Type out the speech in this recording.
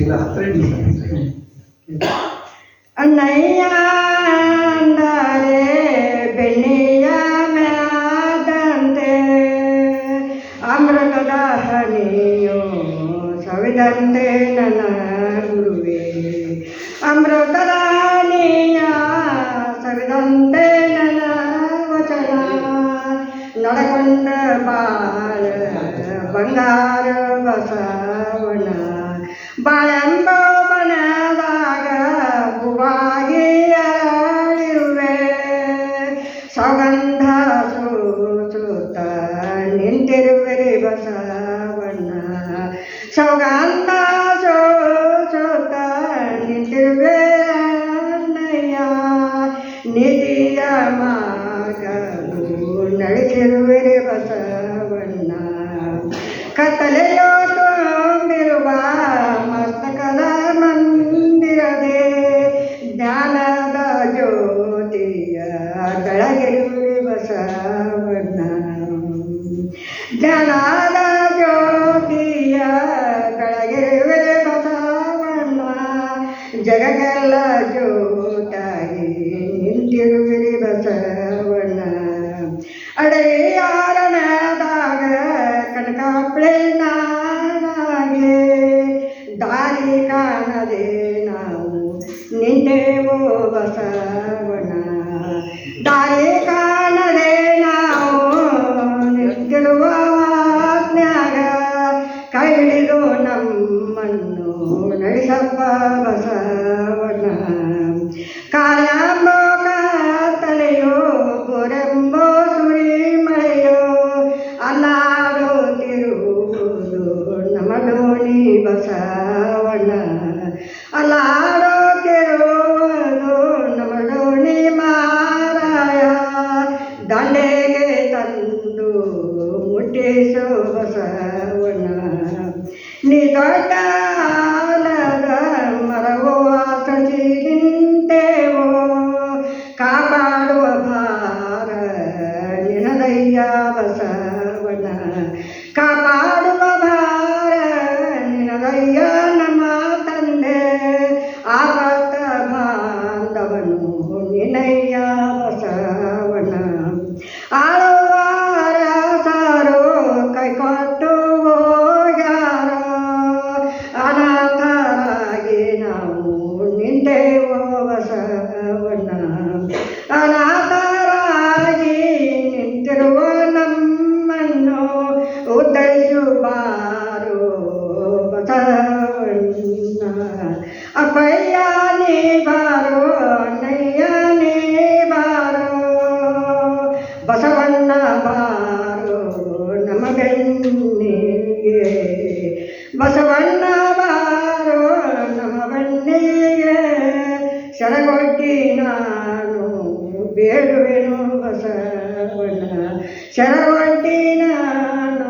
ಇಲ್ಲ ಹತ್ರ ಇಡಿ ಅಣ್ಣಯ್ಯ ಅಂದರೆ ಬೆಣ್ಣೆಯ ಮ್ಯಾದಂತೆ ಅಮೃತದ ಹನಿಯೋ ಸವಿದಂತೆ ನನ್ನ ಗುರುವೇ ಅಮೃತದ ಹನಿಯ ಸವಿದಂತೆ ನನ್ನ ವಚನ ನಡಕೊಂಡ ಬಾಳ ಬಂಗಾರ ಬಸವಣ ಬಾಳೆಂಬ ಬನದಾಗ ಹೂವಾಗಿ ಅರಳಿರುವೆ ಸೌಗಂಧ ಸೂಸುತ್ತ ನಿಂತಿರುವೆ ಬಸವಣ್ಣ ಸೌಗಂಧ ಸೂಸುತ್ತ ನಿಂತಿರುವೆ ಅಣ್ಣಯ್ಯ ನಿಧಿಯ ಮಾರ್ಗವು ನಡೆಸಿರುವೆ ಬಸವಣ್ಣ ಕತ್ತಲೆಯೋ ಜ್ಞಾನದ ಜ್ಯೋತಿಯ ಕೆಳಗಿರುವೆ ಬಸವಣ್ಣ ಜಗಕ್ಕೆಲ್ಲ ಜ್ಯೋತಾಗಿ ನಿಂತಿರುವಿರಿ ಬಸವಣ್ಣ. ಅಡೆಯಾರಣದಾಗ ಕನಕಾಪ್ಳೆ ನಾನಾಗೆ, ದಾರಿ ಕಾಣದೆ ನಾವು ನಿಂತೆವು ಬಸವಣ್ಣ ಕೈ ಹಿಡಿದು ನಮ್ಮನ್ನು ನಡೆಸಪ್ಪ ಬಸವಣ್ಣ ಕಾಯಂಬೋ ಕಾತಲೆಯೋ ಗುರೆಂಬೋ ಸುರಿ ಮಳೆಯೋ ಅಲ್ಲಾಡುತ್ತಿರುವುದು ನಮ್ಮ ಡೋಣಿ ಬಸವಣ್ಣ ಅಲ್ಲಾಡುತ್ತಿರುವುದು ನಮ್ಮ ಡೋಣಿ ಮಾರಾಯ ದಂಡೆಗೆ ತಂದು పుట్టే శోభసవన నీ తోట మరవో ఆశ చీరింతేవో కాపాడువ భార నినదయ్యా ಅಪ್ಪಯ್ಯ ನೀ ಬಾರೋ ಅಣ್ಣಯ್ಯ ನೀ ಬಾರೋ ಬಸವಣ್ಣ ಬಾರೋ ನಮ್ಮ ಬೆನ್ನಿಗೆ ಬಸವಣ್ಣ ಬಾರೋ ನಮ್ಮ ಬೆನ್ನಿಗೆ ಶರಗೊಡ್ಡಿ ನಾನು ಬೇಡುವೆನು ಬಸವಣ್ಣ ಶರಗೊಡ್ಡಿ ನಾನು